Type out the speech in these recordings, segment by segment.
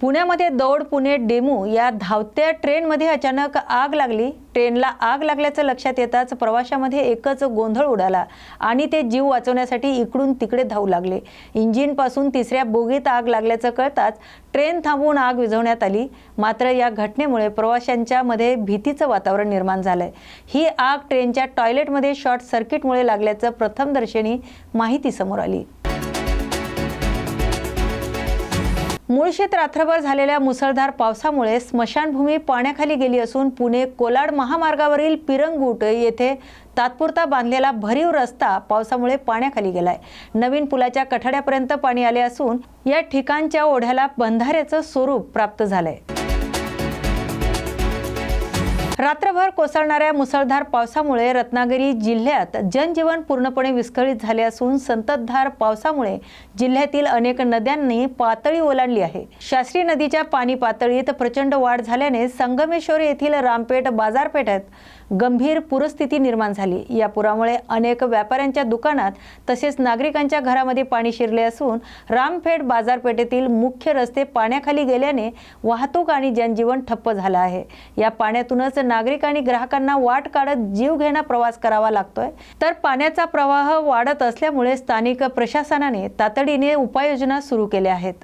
पुण्यामध्ये दौड पुणे डेमू या धावत्या ट्रेनमध्ये अचानक आग लागली. ट्रेनला आग लागल्याचं लक्षात येताच प्रवाशामध्ये एकच गोंधळ उडाला आणि ते जीव वाचवण्यासाठी इकडून तिकडे धावू लागले. इंजिनपासून तिसऱ्या बोगीत आग लागल्याचं कळताच ट्रेन थांबवून आग विझवण्यात आली. मात्र या घटनेमुळे प्रवाशांच्या मध्ये भीतीचं वातावरण निर्माण झालंय. ही आग ट्रेनच्या टॉयलेटमध्ये शॉर्ट सर्किटमुळे लागल्याचं प्रथमदर्शनी माहिती समोर आली. मुळशीत रात्रभर झालेल्या मुसळधार पावसामुळे स्मशानभूमी पाण्याखाली गेली असून पुणे कोलाड महामार्गावरील पिरंगुट येथे तात्पुरता बांधलेला भरीव रस्ता पावसामुळे पाण्याखाली गेलाय. नवीन पुलाच्या कठाड्यापर्यंत पाणी आले असून या ठिकाणच्या ओढ्याला बंधाऱ्याचं स्वरूप प्राप्त झालंय. रात्रभर कोसळणाऱ्या मुसळधार पावसामुळे रत्नागिरी जिल्ह्यात जनजीवन पूर्णपणे विस्कळीत झाले असून संततधार पावसामुळे जिल्ह्यातील अनेक नद्यांनी पातळी ओलांडली आहे. शास्त्री नदीच्या पाणी पातळीत प्रचंड वाढ झाल्याने संगमेश्वर येथील रामपेठ बाजारपेठेत गंभीर पूरस्थिती निर्माण झाली. या पुरामुळे अनेक व्यापाऱ्यांच्या दुकानात तसेच नागरिकांच्या घरामध्ये पाणी शिरले असून रामफेड बाजारपेठेतील मुख्य रस्ते पाण्याखाली गेल्याने वाहतूक आणि जनजीवन ठप्प झालं आहे. या पाण्यातूनच नागरिक आणि ग्राहकांना वाट काढत जीवघेणा प्रवास करावा लागतोय. तर पाण्याचा प्रवाह वाढत असल्यामुळे स्थानिक प्रशासनाने तातडीने उपाययोजना सुरू केल्या आहेत.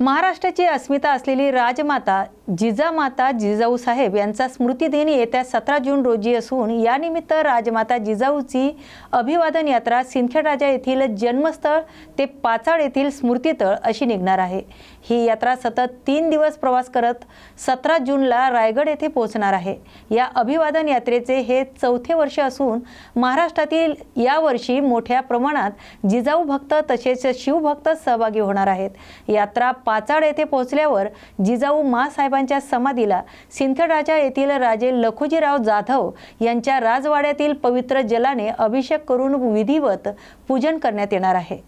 महाराष्ट्राची अस्मिता असलेली राजमाता जिजामाता जिजाऊ साहेब यांचा स्मृतिदिन येत्या सतरा जून रोजी असून यानिमित्त राजमाता जिजाऊची अभिवादन यात्रा सिंदखेडराजा येथील जन्मस्थळ ते पाचाड येथील स्मृतितळ अशी निघणार आहे. ही यात्रा सतत तीन दिवस प्रवास करत सतरा जूनला रायगड येथे पोहोचणार आहे. या अभिवादन यात्रेचे हे चौथे वर्ष असून महाराष्ट्रातील यावर्षी मोठ्या प्रमाणात जिजाऊ भक्त तसेच शिवभक्त सहभागी होणार आहेत. यात्रा पाचाड येथे पोहोचल्यावर जिजाऊ साहेबांच्या समाधीला सिंदखेडराजा येथील राजे लखुजीराव जाधव यांच्या राजवाड्यातील पवित्र जलाने अभिषेक करून विधिवत पूजन करण्यात येणार आहे.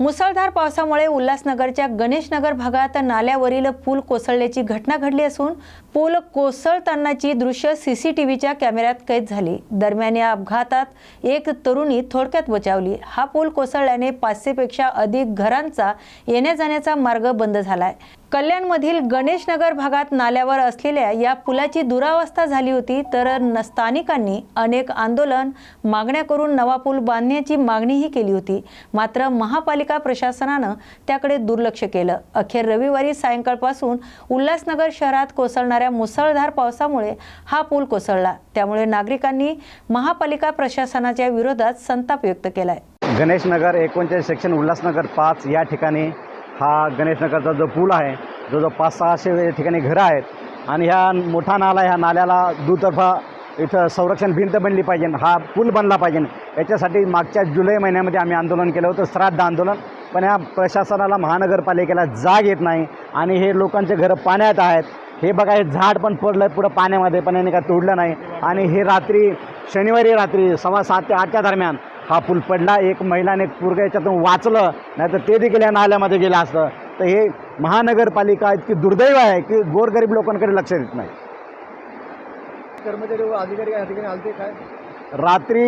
मुसळधार पावसामुळे उल्हासनगरच्या गणेशनगर भागात नाल्यावरील पूल कोसळल्याची घटना घडली असून पूल कोसळतानाची दृश्य सीसीटीव्हीच्या कॅमेऱ्यात कैद झाली. दरम्यान या अपघातात एक तरुणी थोडक्यात बचावली. हा पूल कोसळल्याने पाचशेपेक्षा अधिक घरांचा येण्या जाण्याचा मार्ग बंद झालाय. कल्याणमधील गणेशनगर भागात नाल्यावर असलेल्या या पुलाची दुरावस्था झाली होती तर स्थानिकांनी अनेक आंदोलन मागण्या करून नवा पूल बांधण्याची मागणीही केली होती. मात्र महापालिका प्रशासनानं त्याकडे दुर्लक्ष केलं. अखेर रविवारी सायंकाळपासून उल्हासनगर शहरात कोसळणाऱ्या मुसळधार पावसामुळे हा पूल कोसळला. त्यामुळे नागरिकांनी महापालिका प्रशासनाच्या विरोधात संताप व्यक्त केलाय. गणेशनगर एकोणचाळीस सेक्शन उल्हासनगर पाच या ठिकाणी हा गणेशनगरचा जो पूल आहे जो जो पाच सहाशे ठिकाणी घरं आहेत आणि ह्या मोठा नाला ह्या नाल्याला दुतर्फा इथं संरक्षण भिंत बनली पाहिजे हा पूल बनला पाहिजे. याच्यासाठी मागच्या जुलै महिन्यामध्ये आम्ही आंदोलन केलं होतं श्राद्ध आंदोलन. पण ह्या प्रशासनाला महानगरपालिकेला जाग येत नाही आणि हे लोकांचे घरं पाण्यात आहेत. हे बघा हे झाड पण पडलं पुढं पाण्यामध्ये पण याने काय तोडलं नाही. आणि हे रात्री शनिवारी रात्री सव्वा सात ते आठच्या दरम्यान हा पूल पडला एक महिलाने पूर्ग याच्यातून वाचलं नाही तर ते देखील या नाल्यामध्ये गेलं असतं. तर हे महानगरपालिका इतकी दुर्दैव आहे की गोरगरीब लोकांकडे लक्ष देत नाही. कर्मचारी व अधिकारी या ठिकाणी आलते काय? रात्री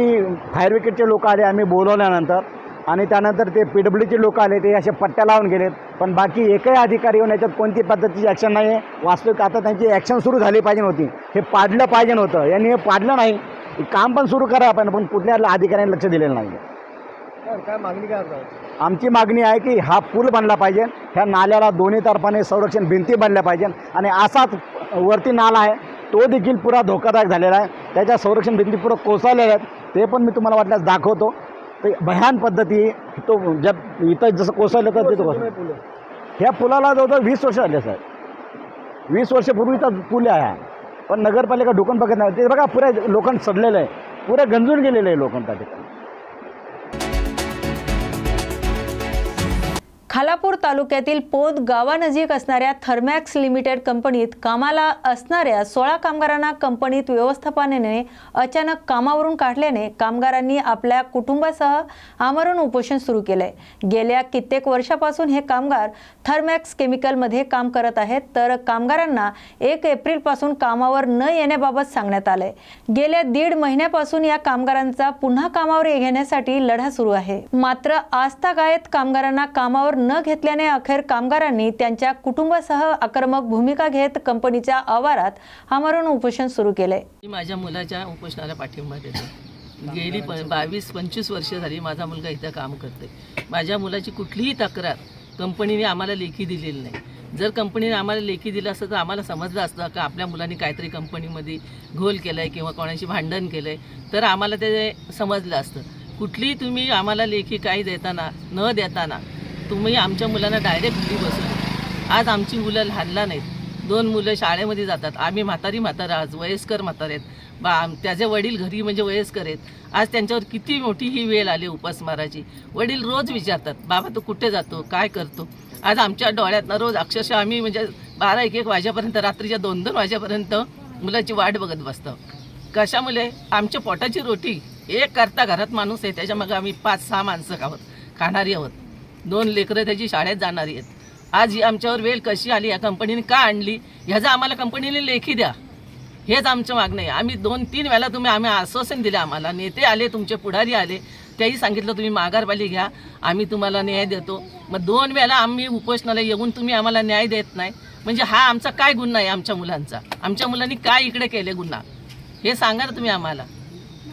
फायर ब्रिगेडचे लोक आले आम्ही बोलवल्यानंतर. आणि त्यानंतर ते पी डब्ल्यूचे लोक आले ते असे पट्ट्या लावून गेलेत. पण बाकी एकही अधिकारी येऊन याच्यात कोणती पद्धतीची ॲक्शन नाही आहे वास्तविक आता त्यांची ॲक्शन सुरू झाली पाहिजे होती. हे पाडलं पाहिजे होतं. यांनी हे पाडलं नाही. काम पण सुरू करा आपण पण कुठल्या अधिकाऱ्यांनी लक्ष दिलेलं नाही. काय काय मागणी काय आमची मागणी आहे की हा पूल बनला पाहिजे ह्या नाल्याला दोन्ही तर्फाने संरक्षण भिंती बनल्या पाहिजे आणि असाच वरती नाला आहे तो देखील पुरा धोकादायक झालेला आहे. त्याच्या संरक्षण भिंती पुरं कोसळलेल्या आहेत ते पण मी तुम्हाला वाटल्यास दाखवतो. ते भयान पद्धती तो जब इथं जसं कोसळलं तर तिथं कोसळलं. पुल ह्या पुलाला जवळजवळ वीस वर्ष झाले साहेब. वीस वर्षापूर्वीचा पूल आहे हा. पण नगरपालिका ढुकून बघत नाही. ते बघा पुऱ्या लोखंड सडलेलं आहे. पुऱ्या गंजून गेलेलं आहे लोखंड त्या ठिकाणी. खालापूर तालुक्यातील पोद गावानजीक असणाऱ्या थर्मॅक्स लिमिटेड कंपनीत कामाला असणाऱ्या सोळा कामगारांना कंपनीत व्यवस्थापनाने अचानक कामावरून काढल्याने कामगारांनी आपल्या कुटुंबासह आमरण उपोषण सुरू केलंय. गेल्या कित्येक वर्षापासून हे कामगार थर्मॅक्स केमिकलमध्ये काम करत आहेत तर कामगारांना एक एप्रिलपासून कामावर न येण्याबाबत सांगण्यात आलंय. गेल्या दीड महिन्यापासून या कामगारांचा पुन्हा कामावर घेण्यासाठी लढा सुरू आहे. मात्र आस्थागायत कामगारांना कामावर न घेतल्याने अखेर कामगारांनी त्यांच्या कुटुंबासह आक्रमक भूमिका घेत कंपनीच्या आवारात आमरण उपोषण सुरू केले. माझ्या मुलाच्या उपोषणाला पाठिंबा देतो. गेली प बावीस पंचवीस वर्ष झाली माझा मुलगा इथं काम करते माझ्या मुलाची कुठलीही तक्रार कंपनीने आम्हाला लेखी दिलेली नाही. जर कंपनीने आम्हाला लेखी दिलं असतं तर आम्हाला समजलं असतं का आपल्या मुलांनी काहीतरी कंपनीमध्ये घोल केलं आहे किंवा कोणाशी भांडण केलं आहे तर आम्हाला ते समजलं असतं. कुठलीही तुम्ही आम्हाला लेखी काही देताना न देताना तुम्ही आमच्या मुलांना डायरेक्ट घरी बसून आज आमची मुलं लहानला नाहीत. दोन मुलं शाळेमध्ये जातात. आम्ही म्हातारी म्हातारा आज वयस्कर म्हातारे आहेत. बा आम- त्याचे वडील घरी म्हणजे वयस्कर आहेत. आज त्यांच्यावर किती मोठी ही वेळ आली उपासमाराची वडील रोज विचारतात बाबा तू कुठे जातो? काय करतो? आज आमच्या डोळ्यातनं रोज अक्षरशः आम्ही म्हणजे बारा एक एक वाजेपर्यंत रात्रीच्या दोन दोन वाजेपर्यंत मुलाची वाट बघत बसतो. कशामुळे आमच्या पोटाची रोटी एक करता घरात माणूस आहे. त्याच्यामागे आम्ही पाच सहा माणसं आहोत. खाणारी आहोत. दोन लेकरं त्याची शाळेत जाणारी आहेत. आज ही आमच्यावर वेळ कशी आली या कंपनीने का आणली? ह्याचा आम्हाला कंपनीने लेखी द्या. हेच आमचं मागणं आहे. आम्ही दोन तीन वेळा तुम्ही आम्ही आश्वासन दिले आम्हाला. नेते आले तुमचे पुढारी आले. त्याही सांगितलं तुम्ही माघारवाली घ्या. आम्ही तुम्हाला न्याय देतो. मग दोन वेळा आम्ही उपोषणाला येऊन तुम्ही आम्हाला न्याय देत नाही. म्हणजे हा आमचा काय गुन्हा आहे आमच्या मुलांचा? आमच्या मुलांनी काय इकडे केले गुन्हा? हे सांगा ना तुम्ही आम्हाला.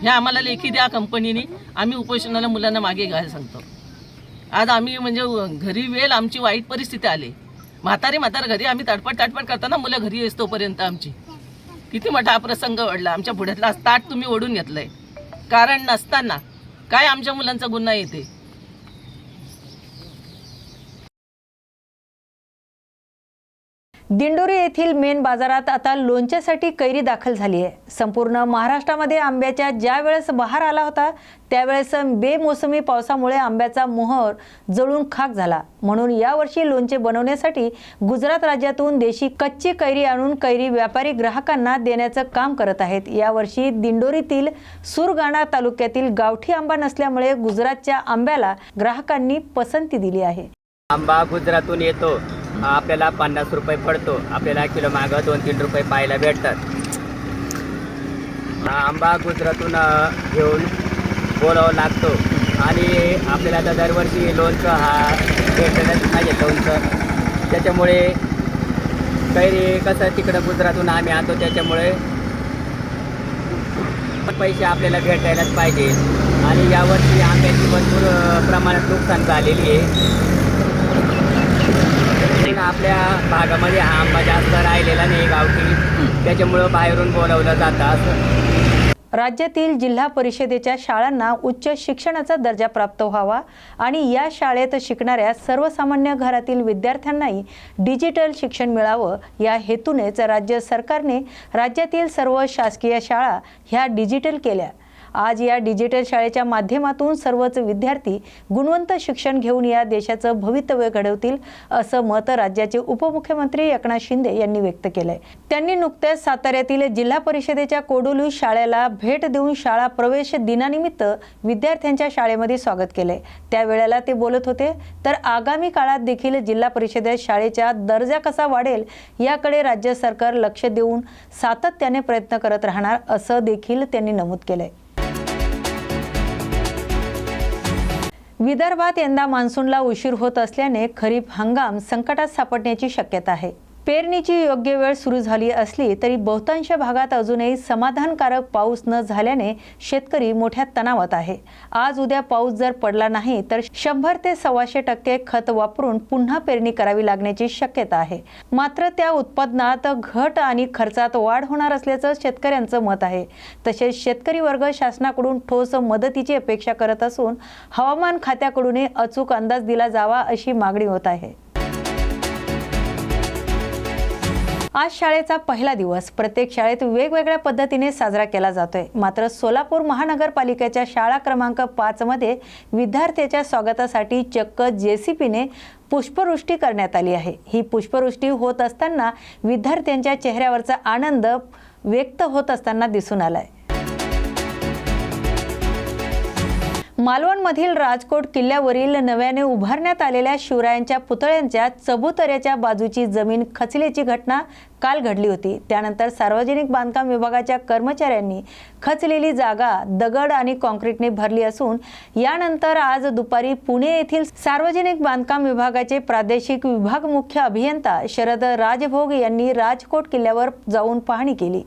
हे आम्हाला लेखी द्या कंपनीने आम्ही उपोषणाला मुलांना मागे घ्यायला सांगतो. आज आम्ही म्हणजे घरी वेळ आमची वाईट परिस्थिती आली. म्हातारी म्हातार घरी आम्ही ताटपट ताटपट करताना मुलं घरी येस तोपर्यंत आमची. किती मोठा हा प्रसंग ओढला आमच्या पुढ्यातला ताट तुम्ही ओढून घेतलंय. कारण नसताना काय आमच्या मुलांचा गुन्हा येते? दिंडोरी येथील मेन बाजारात आता लोणच्यासाठी कैरी दाखल झाली आहे. संपूर्ण महाराष्ट्रामध्ये आंब्याच्या ज्या वेळेस बहार आला होता त्यावेळेस बेमोसमी पावसामुळे आंब्याचा मोहर जळून खाक झाला. म्हणून यावर्षी लोणचे बनवण्यासाठी गुजरात राज्यातून देशी कच्ची कैरी आणून कैरी व्यापारी ग्राहकांना देण्याचं काम करत आहेत. यावर्षी दिंडोरीतील सुरगाणा तालुक्यातील गावठी आंबा नसल्यामुळे गुजरातच्या आंब्याला ग्राहकांनी पसंती दिली आहे. आंबा गुजरातून येतो. आपल्याला पन्नास रुपये पडतो. आपल्याला किलो मागं दोन तीन रुपये पाहायला भेटतात. हा आंबा गुजरातून घेऊन बोलावं लागतो. आणि आपल्याला आता दरवर्षी लोणचं हा भेटतच पाहिजे लोणचं. त्याच्यामुळे कैरी कसं तिकडं गुजरातून आम्ही आणतो त्याच्यामुळे पैसे आपल्याला भेटायलाच पाहिजे. आणि यावर्षी आंब्याची भरपूर प्रमाणात नुकसान झालेली आहे. आणि आपल्या भागामध्ये हा आंबा जास्त राहिलेला नाही गावठी. त्याच्यामुळं बाहेरून बोलवलं जातं असं. राज्यातील जिल्हा परिषदेच्या शाळांना उच्च शिक्षणाचा दर्जा प्राप्त व्हावा आणि या शाळेत शिकणाऱ्या सर्वसामान्य घरातील विद्यार्थ्यांनाही डिजिटल शिक्षण मिळावं या हेतूनेच राज्य सरकारने राज्यातील सर्व शासकीय शाळा ह्या डिजिटल केल्या. आज या डिजिटल शाळेच्या माध्यमातून सर्वच विद्यार्थी गुणवंत शिक्षण घेऊन या देशाचं भवितव्य घडवतील असं मत राज्याचे उपमुख्यमंत्री एकनाथ शिंदे यांनी व्यक्त केलंय. त्यांनी नुकत्याच साताऱ्यातील जिल्हा परिषदेच्या कोडोली शाळेला भेट देऊन शाळा प्रवेश दिनानिमित्त विद्यार्थ्यांच्या शाळेमध्ये स्वागत केलंय. त्यावेळेला ते बोलत होते तर आगामी काळात देखील जिल्हा परिषदेत शाळेचा दर्जा कसा वाढेल याकडे राज्य सरकार लक्ष देऊन सातत्याने प्रयत्न करत राहणार असं देखील त्यांनी नमूद केलंय. विदर्भात यंदा मान्सूनला उशीर होत असल्याने खरीप हंगाम संकटात सापडण्याची शक्यता आहे. पेरणीची योग्य वेळ सुरू झाली असली तरी बहुतांश भागात अजूनही समाधानकारक पाऊस न झाल्याने शेतकरी मोठ्या तणावात आहे. आज उद्या पाऊस जर पडला नाही तर शंभर ते सव्वाशे टक्के खत वापरून पुन्हा पेरणी करावी लागण्याची शक्यता आहे. मात्र त्या उत्पादनात घट आणि खर्चात वाढ होणार असल्याचं शेतकऱ्यांचं मत आहे. तसेच शेतकरी वर्ग शासनाकडून ठोस मदतीची अपेक्षा करत असून हवामान खात्याकडूनही अचूक अंदाज दिला जावा अशी मागणी होत आहे. आज शाळेचा पहिला दिवस. प्रत्येक शाळेत वेगवेगळ्या पद्धतीने साजरा केला जातोय. मात्र सोलापूर महानगरपालिकेच्या शाळा क्रमांक पाचमध्ये विद्यार्थ्याच्या स्वागतासाठी चक्क जे सी पीने पुष्पवृष्टी करण्यात आली आहे. ही पुष्पवृष्टी होत असताना विद्यार्थ्यांच्या चेहऱ्यावरचा आनंद व्यक्त होत असताना दिसून आलाय. मालवणमधील राजकोट किल्ल्यावरील नव्याने उभारण्यात आलेल्या शिवरायांच्या पुतळ्यांच्या चबुतऱ्याच्या बाजूची जमीन खचल्याची घटना काल घडली होती. त्यानंतर सार्वजनिक बांधकाम विभागाच्या कर्मचाऱ्यांनी खचलेली जागा दगड आणि कॉन्क्रीटने भरली असून यानंतर आज दुपारी पुणे येथील सार्वजनिक बांधकाम विभागाचे प्रादेशिक विभाग मुख्य अभियंता शरद राजभोग यांनी राजकोट किल्ल्यावर जाऊन पाहणी केली.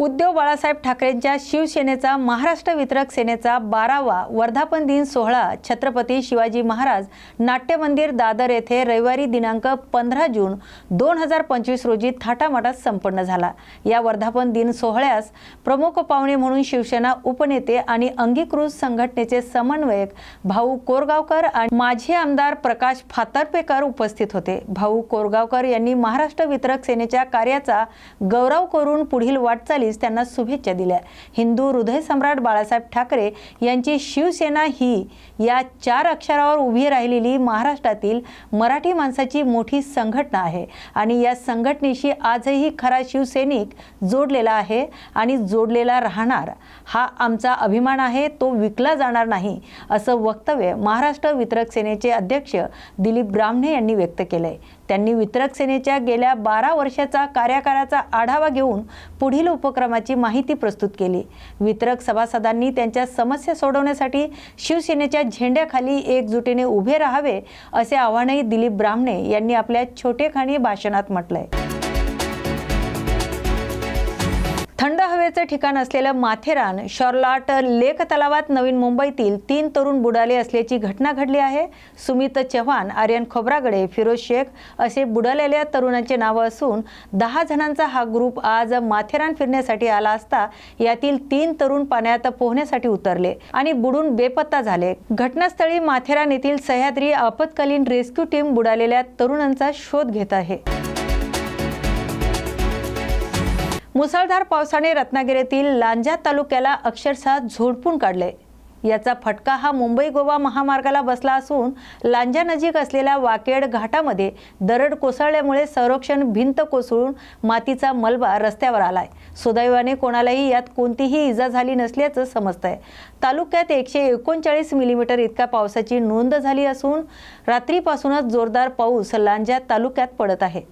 उद्धव बाळासाहेब ठाकरेंच्या शिवसेनेचा महाराष्ट्र वितरक सेनेचा बारावा वर्धापन दिन सोहळा छत्रपती शिवाजी महाराज नाट्य मंदिर दादर येथे रविवारी दिनांक पंधरा जून दोन हजार पंचवीस रोजी थाटामाटात संपन्न झाला. या वर्धापन दिन सोहळ्यास प्रमुख पाहुणे म्हणून शिवसेना उपनेते आणि अंगीकृत संघटनेचे समन्वयक भाऊ कोरगावकर आणि माजी आमदार प्रकाश फातर्पेकर उपस्थित होते. भाऊ कोरगावकर यांनी महाराष्ट्र वितरक सेनेच्या कार्याचा गौरव करून पुढील फडणवीस त्यांना शुभेच्छा दिल्या. हिंदू हृदय सम्राट बाळासाहेब ठाकरे यांची शिवसेना ही या चार अक्षरावर उभी राहिलेली महाराष्ट्रातील मराठी माणसाची मोठी संघटना आहे. आणि या संघटनेशी आजही खरा शिवसैनिक जोडलेला आहे आणि जोडलेला राहणार हा आमचा अभिमान आहे. तो विकला जाणार नाही असं वक्तव्य महाराष्ट्र वितरक सेनेचे अध्यक्ष दिलीप ब्राह्मणे यांनी व्यक्त केलंय. त्यांनी वितरक सेनेच्या गेल्या बारा वर्षाचा कार्यकाळाचा आढावा घेऊन पुढील उपक्रमाची माहिती प्रस्तुत केली. वितरक सभासदांनी त्यांच्या समस्या सोडवण्यासाठी शिवसेनेच्या झेंड्याखाली एकजुटीने उभे राहावे असे आवाहनही दिलीप ब्राह्मणे यांनी आपल्या छोटेखानी भाषणात म्हटलंय. आहे हवेचं ठिकाण असलेलं माथेरान शॉर्लाट लेक तलावात नवीन मुंबईतील तीन तरुण बुडाले असल्याची घटना घडली आहे. सुमित चव्हाण आर्यन खोब्रागडे फिरोज शेख असे बुडालेल्या तरुणांचे नावं असून दहा जणांचा हा ग्रुप आज माथेरान फिरण्यासाठी आला असता यातील तीन तरुण पाण्यात पोहण्यासाठी उतरले आणि बुडून बेपत्ता झाले. घटनास्थळी माथेरान येथील सह्याद्री आपत्कालीन रेस्क्यू टीम बुडालेल्या तरुणांचा शोध घेत आहे. मुसळधार पावसाने रत्नागिरीतील लांजा तालुक्याला अक्षरशः झोडपून काढले. याचा फटका हा मुंबई गोवा महामार्गाला बसला असून लांजा नजीक असलेल्या वाकेड घाटामध्ये दरड कोसळल्यामुळे संरक्षण भिंत कोसळून मातीचा मलबा रस्त्यावर आलाय. सुदैवाने कोणालाही यात कोणतीही इजा झाली नसल्याचं समजतंय. तालुक्यात एकशे एकोणचाळीस मिलीमीटर इतका पावसाची नोंद झाली असून रात्रीपासूनच जोरदार पाऊस लांजा तालुक्यात पडत आहे.